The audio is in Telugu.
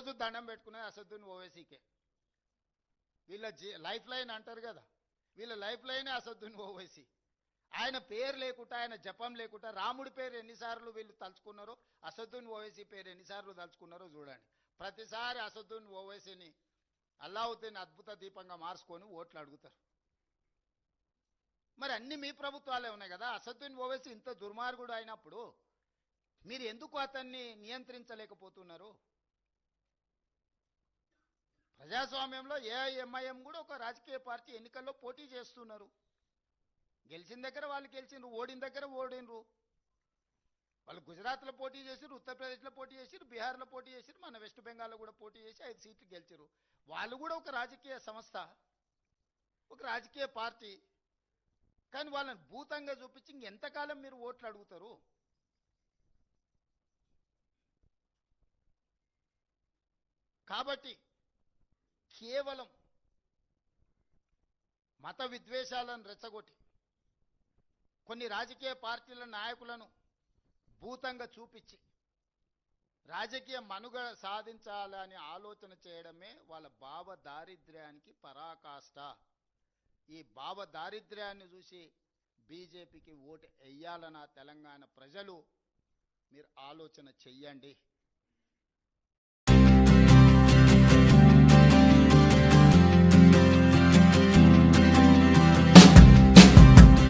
దండం పెట్టుకునేది అసదుద్దీన్ ఓవైసీకే. వీళ్ళ లైఫ్ లైన్ అంటారు కదా. వీళ్ళ లైఫ్ లైనే అసదుద్దీన్ ఓవైసీ. ఆయన పేరు లేకుండా ఆయన జపం లేకుండా రాముడి పేరు ఎన్నిసార్లు వీళ్ళు తలుచుకున్నారో అసదుద్దీన్ ఓవైసీ పేరు ఎన్నిసార్లు తలుచుకున్నారో చూడండి. ప్రతిసారి అసదుద్దీన్ ఓవైసీని అల్లావుద్దీన్ అద్భుత దీపంగా మార్చుకొని ఓట్లు అడుగుతారు. మరి అన్ని మీ ప్రభుత్వాలే ఉన్నాయి కదా. అసదుద్దీన్ ఓవైసీ ఇంత దుర్మార్గుడు అయినప్పుడు మీరు ఎందుకు అతన్ని నియంత్రించలేకపోతున్నారు? ప్రజాస్వామ్యంలో ఏఐఎంఐఎం కూడా ఒక రాజకీయ పార్టీ ఎన్నికల్లో పోటీ చేస్తున్నారు. గెలిచిన దగ్గర వాళ్ళు గెలిచిండ్రు ఓడిన దగ్గర ఓడినరు. వాళ్ళు గుజరాత్లో పోటీ చేసిరు ఉత్తరప్రదేశ్లో పోటీ చేసిరు బీహార్లో పోటీ చేసిరు మన వెస్ట్ బెంగాల్లో కూడా పోటీ చేసి ఐదు సీట్లు గెలిచారు వాళ్ళు కూడా ఒక రాజకీయ సంస్థ ఒక రాజకీయ పార్టీ. కానీ వాళ్ళని భూతంగా చూపించి ఇంకెంతకాలం మీరు ఓట్లు అడుగుతారు? కాబట్టి కేవలం మత విద్వేషాలను రెచ్చగొట్టి కొన్ని రాజకీయ పార్టీల నాయకులను భూతంగా చూపించి రాజకీయ మనుగడ సాధించాలని ఆలోచన చేయడమే వాళ్ళ భావ దారిద్ర్యానికి పరాకాష్ట. ఈ భావ దారిద్ర్యాన్ని చూసి బీజేపీకి ఓటు వెయ్యాలన్న తెలంగాణ ప్రజలు మీరు ఆలోచన చెయ్యండి.